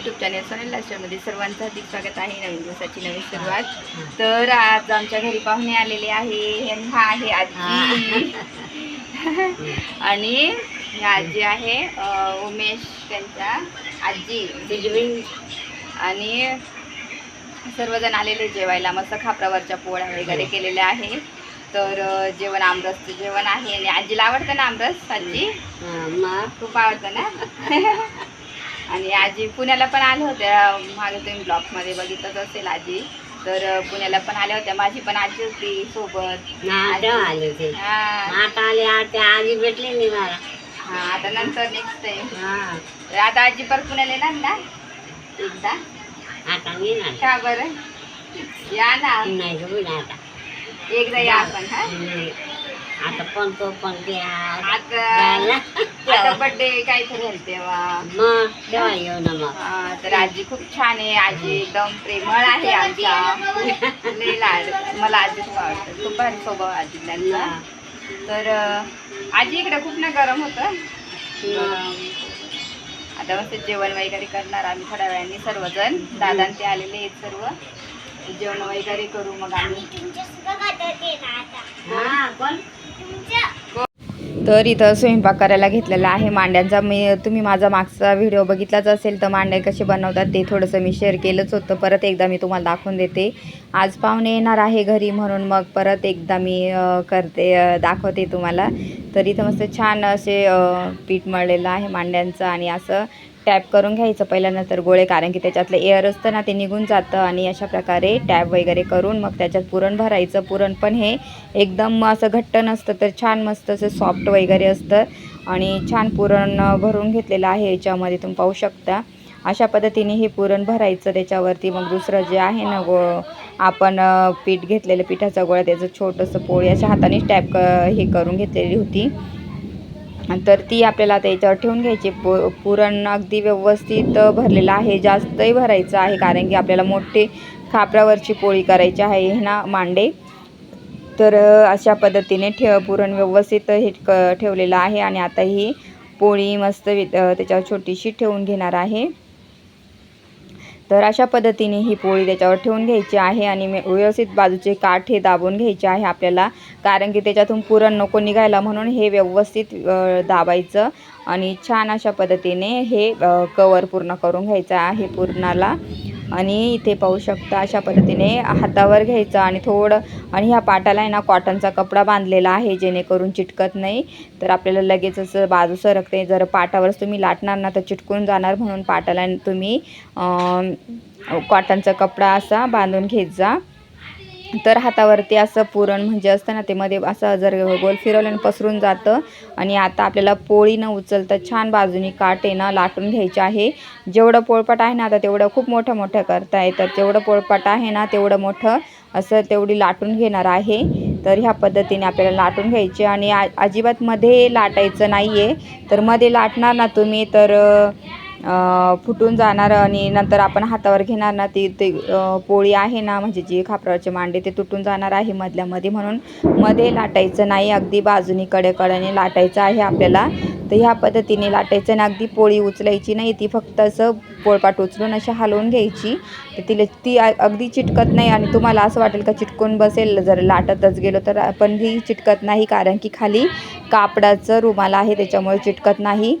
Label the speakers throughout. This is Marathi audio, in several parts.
Speaker 1: युट्यूब चॅनल सोनेल लास्टरमध्ये सर्वांचं हार्दिक स्वागत आहे. नवीन दिवसाची नवीन सुरुवात. तर आज आमच्या घरी पाहुणे आलेले आहे. आणि हा आहे आजी. आणि ही आजी आहे उमेश त्यांच्या आजी. आणि सर्वजण आलेले जेवायला. मस्त खापरावरच्या पोळ्या वगैरे केलेल्या आहे तर जेवण आमरसचं जेवण आहे. आणि आजीला आवडतं ना आमरस आजी? खूप आवडतं ना? आणि आजी पुण्याला पण आल्या होत्या. मागे तुम्ही ब्लॉगमध्ये बघितलंच असेल आजी. तर पुण्याला पण आल्या होत्या. माझी पण आजी होती सोबत.
Speaker 2: आले होते.
Speaker 1: हा.
Speaker 2: आता आले आता आजी भेटले नाही मला.
Speaker 1: हा आता नंतर नेक्स्ट टाइम
Speaker 2: हा.
Speaker 1: तर आता आजी परत पुण्याला येणार ना? एकदा?
Speaker 2: आता मी नाही
Speaker 1: का बरं? या ना.
Speaker 2: नाही ना आता.
Speaker 1: एकदा या आपण हा?
Speaker 2: नाही. आता पण तो पण
Speaker 1: आता बर्थडे काहीतरी आहे तेव्हा
Speaker 2: मग तेव्हा येऊ ना मग.
Speaker 1: हा, तर आजी खूप छान आहे. आजी एकदम प्रेमळ आहे लई लाड. मला आजी खूप आवडतं. खूप भारी स्वभाव आजी त्यांचा. तर अं, आजी इकडे खूप ना गरम होतं. आता मस्त जेवण वगैरे करणार आम्ही थोड्या वेळाने सर्वजण. दादा आणि ते आलेले आहेत सर्व. जेवण वगैरे करू मग आम्ही.
Speaker 2: हा कोण?
Speaker 1: तर इथं स्वयंपाक करायला घेतलेला आहे मांड्यांचा. मी तुम्ही माझा मागचा व्हिडिओ बघितलाच असेल तर मांड्या कसे बनवतात ते थोडंसं मी शेअर केलंच होतं. परत एकदा मी तुम्हाला दाखवून देते. आज पाहुणे येणार आहे घरी म्हणून मग परत एकदा मी करते दाखवते तुम्हाला. तर इथं मस्त छान असे पीठ मळलेलं आहे मांड्यांचं आणि असं टॅप करून घ्यायचं पहिल्यानंतर गोळे कारण की त्याच्यातलं एअर असतं ना ते निघून जातं आणि अशा प्रकारे टॅप वगैरे करून मग त्याच्यात पुरण भरायचं. पुरण पण हे एकदम असं घट्ट नसतं तर छान मस्त असं सॉफ्ट वगैरे असतं. आणि छान पुरण भरून घेतलेलं आहे याच्यामध्ये तुम्ही पाहू शकता. अशा पद्धतीने हे पुरण भरायचं. त्याच्यावरती मग दुसरं जे आहे ना गो आपण पीठ घेतलेलं पिठाचा गोळा त्याचं छोटंसं पोळी अशा हातानेच टॅप क हे करून घेतलेली होती. तर ती आपल्याला आता याच्यावर ठेवून घ्यायची. पु पुरण अगदी व्यवस्थित भरलेलं आहे. जास्तही भरायचं आहे कारण की आपल्याला मोठे खापरावरची पोळी करायची आहे हे ना मांडे. तर अशा पद्धतीने ठेव पुरण व्यवस्थित हे क ठेवलेलं आहे. आणि आता ही पोळी मस्त त्याच्यावर छोटीशी ठेवून घेणार आहे. तर अशा पद्धतीने ही पोळी त्याच्यावर ठेवून घ्यायची आहे आणि मी व्यवस्थित बाजूचे काठ हे दाबून घ्यायचे आहे आपल्याला. कारण की त्याच्यातून पुरण नको निघायला म्हणून हे व्यवस्थित दाबायचं आणि छान अशा पद्धतीने हे कवर पूर्ण करून घ्यायचं आहे पूर्णाला. आणि इथे पाहू शकता अशा पद्धतीने हातावर घ्यायचं आणि थोडं आणि ह्या पाटाला आहे ना कॉटनचा कपडा बांधलेला आहे जेणेकरून चिटकत नाही. तर आपल्याला लगेच असं बाजू सरकते. जर पाटावरच तुम्ही लाटणार ना तर चिटकून जाणार म्हणून पाटाला तुम्ही कॉटनचा कपडा असा बांधून घेत जा. तर हातावरती असं पुरण म्हणजे असतं ना ते मध्ये असं जर गोल फिरवल्यानं पसरून जातं आणि आता आपल्याला पोळी न उचलता छान बाजूनी काट आहे ना लाटून घ्यायचे आहे. जेवढं पोळपाट आहे ना आता तेवढं खूप मोठं मोठं करता येतं जेवढं पोळपाट आहे ना तेवढं मोठं असं तेवढी लाटून घेणार आहे. तर ह्या पद्धतीने आपल्याला लाटून घ्यायचे आणि आ अजिबात मध्ये लाटायचं नाही आहे तर मध्ये लाटणार ना तुम्ही तर फुटून जाणार आणि नंतर आपण हातावर घेणार ना ती ते पोळी आहे ना म्हणजे जी खापरावरचे मांडे ते तुटून जाणार आहे मधल्यामध्ये. म्हणून मध्ये लाटायचं नाही अगदी बाजूनी कडेकडेने लाटायचं आहे आपल्याला. तर ह्या पद्धतीने लाटायचं आणि अगदी पोळी उचलायची नाही ती फक्त असं पोळपाट उचलून अशी हलवून घ्यायची. तर तिला ती अगदी चिटकत नाही आणि तुम्हाला असं वाटेल का चिटकून बसेल. जर लाटतच गेलो तर पण ही चिटकत नाही कारण की खाली कापडाचं रुमाल आहे त्याच्यामुळे चिटकत नाही.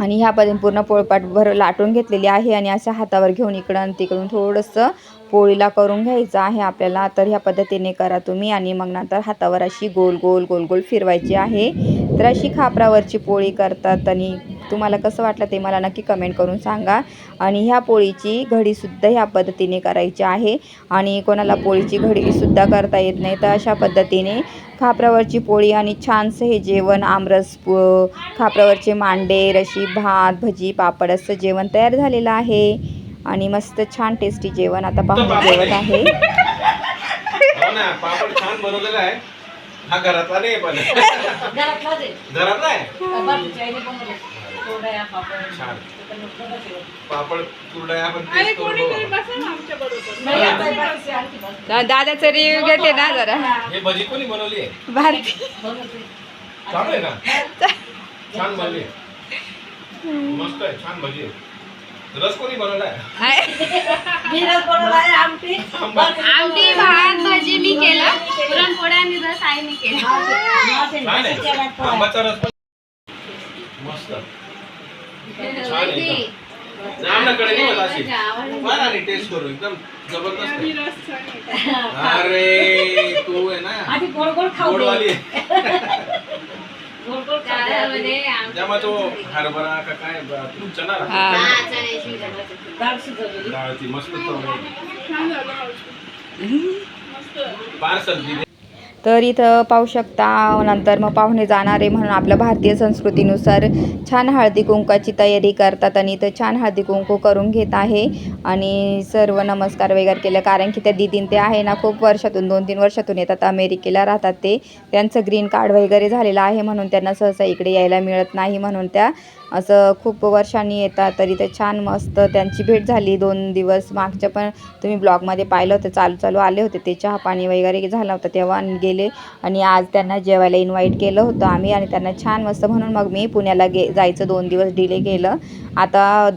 Speaker 1: आणि ह्या पद्धतीने पूर्ण पोळपाट भर लाटून घेतलेली आहे आणि असं हातावर घेऊन इकडं आणि तिकडून थोडंसं पोळीला करून घ्यायचं आहे आपल्याला. तर ह्या पद्धतीने करा तुम्ही आणि मग नंतर हातावर अशी गोल गोल गोल गोल फिरवायची आहे. तर अशी खापरावरची पोळी करतात आणि तुम्हाला कसं वाटलं ते मला नक्की कमेंट करून सांगा. आणि ह्या पोळीची घडीसुद्धा ह्या पद्धतीने करायची आहे. आणि कोणाला पोळीची घडीसुद्धा करता येत नाही तर अशा पद्धतीने खापरावरची पोळी आणि छानसं हे जेवण आमरस खापरावरचे मांडे रशी भात भजी पापड असं जेवण तयार झालेलं आहे. आणि मस्त छान टेस्टी जेवण आता पाहून जेवत आहे.
Speaker 3: हो ना पापड छान बनवलेला आहे. हा घरातला नाही पण. घरातला आहे? छान पापड कुरडया पण taste करून बघा.
Speaker 1: दादाचं रिव्ह्यू घेते ना जरा.
Speaker 3: हे भजी कोणी बनवली आहे?
Speaker 1: भारती.
Speaker 3: चालू आहे ना? छान आहे. मस्त आहे छान भजी आहे. रस कोणी बनवलाय?
Speaker 4: आमटी. भात भाजी मी केलं. पुरणपोळ्या आणि रस आईने केला
Speaker 3: छान आहे. आंबाचा रस पण मस्त. छान आहे एकदम. जामनाकडे नाही होत अशी. बघ आणि टेस्ट करू. एकदम जबरदस्त आहे. अरे तू आहे ना. गोडवाली. आहे.
Speaker 4: त्यामध्ये आम-
Speaker 3: त्यामुळे तो हरभरा का काय ब- तू चणा
Speaker 1: हा.
Speaker 4: डाळ.
Speaker 3: मस्त पार्सल दिले.
Speaker 1: तर इथं पाहू शकता नंतर मग पाहुणे जाणारे म्हणून आपल्या भारतीय संस्कृतीनुसार छान हळदी कुंकाची तयारी करतात आणि इथं छान हळदी कुंकू करून घेत आहे. आणि सर्व नमस्कार वगैरे केलं कारण की त्या दिदीन ते आहे ना खूप वर्षातून दोन तीन वर्षातून येतात अमेरिकेला राहतात ते. त्यांचं ग्रीन कार्ड वगैरे झालेलं आहे म्हणून त्यांना सहसा इकडे यायला मिळत नाही म्हणून त्या असं खूप वर्षांनी येतात तरी ते छान मस्त त्यांची भेट झाली दोन दिवस. मागच्या पण तुम्ही ब्लॉगमध्ये पाहिलं होतं चालू चालू आले होते ते चहा पाणी वगैरे झालं होतं तेव्हा गेले. आणि आज त्यांना जेवायला इन्व्हाइट केलं होतं आम्ही आणि त्यांना छान मस्त म्हणून मग मी पुण्याला गे जायचं दोन दिवस डिले केलं. आता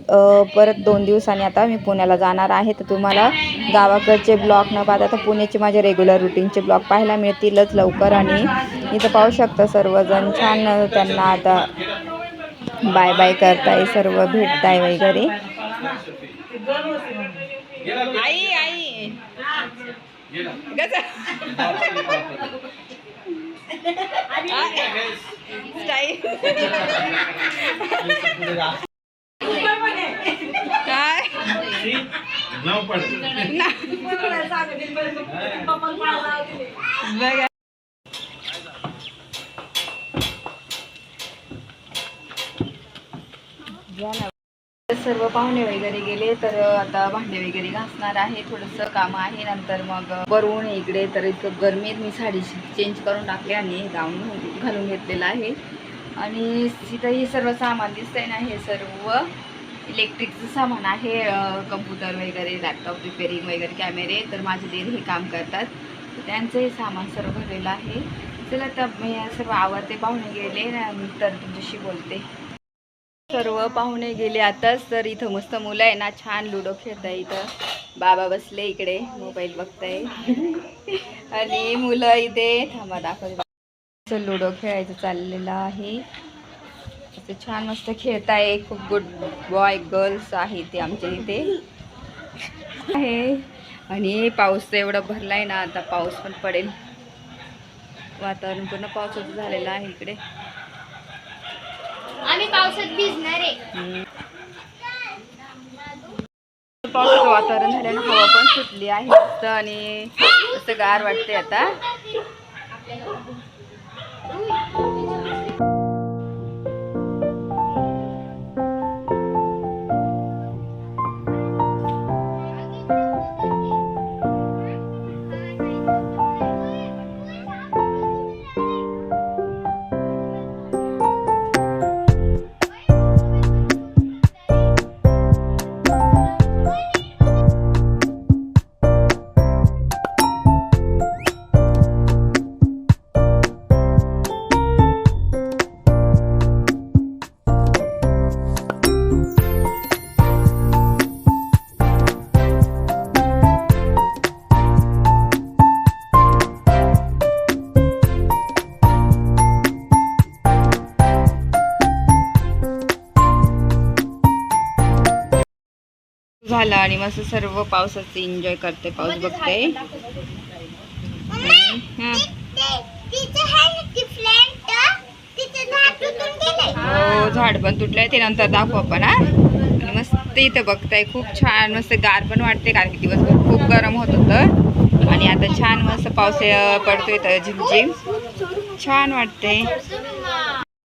Speaker 1: परत दोन दिवसांनी आता मी पुण्याला जाणार आहे. तर तुम्हाला गावाकडचे ब्लॉग न पाहता तर पुण्याचे माझे रेग्युलर रुटीनचे ब्लॉग पाहायला मिळतीलच लवकर आणि इथं पाहू शकता सर्वजण. छान त्यांना आता बाय बाय करताय सर्व भेटताय वगैरे. आई आई. काय?
Speaker 3: नाव पण
Speaker 1: बघा सर्व पाहुणे वगैरे गेले तर आता भांडे वगैरे घासणार आहे. थोडंसं काम आहे. नंतर मग वरून इकडे तर इतकं गरमीत मी साडी चेंज करून टाकली आणि गाऊन घालून- घालून घेतलेलं आहे. आणि तिथं हे सर्व सामान दिसतंय ना हे सर्व इलेक्ट्रिकचं सामान आहे. कम्प्युटर वगैरे लॅपटॉप रिपेरिंग वगैरे कॅमेरे तर माझे दीर हे काम करतात. त्यांचं हे सामान सर्व भरलेलं आहे. चला तर मी सर्व आवडते पाहुणे गेले. तर तुमच्याशी बोलते. सर्व पाहुणे गेले आताच तर इथं मस्त मुलं आहे ना छान लुडो खेळत आहे इथं. बाबा बसले इकडे मोबाईल बघताय. आणि मुलं इथे थांबा दाखवत लुडो खेळायचं चाललेलं आहे. असं छान मस्त खेळताय खूप गुड बॉय गर्ल्स आहे ते आमच्या इथे. आहे. आणि पाऊस तर एवढा भरलाय ना आता पाऊस पण पडेल. वातावरण पूर्ण पावसाचं झालेलं आहे इकडे.
Speaker 4: पावसात भिजणार आहे.
Speaker 1: पावसाचं वातावरण झाल्यानं हवा पण सुटली आहे मस्त आणि असं गार वाटते आता. झालं आणि मस्त सर्व पावसाचं एन्जॉय करते पाऊस बघते हा. झाड पण तुटलंय. ते नंतर दाखवू आपण हा. आणि मस्त इथं बघताय खूप छान मस्त गार पण वाटते कारण की दिवसभर खूप गरम होत होतं. आणि आता छान मस्त पाऊस पडतोय तर झिमझिम. छान वाटते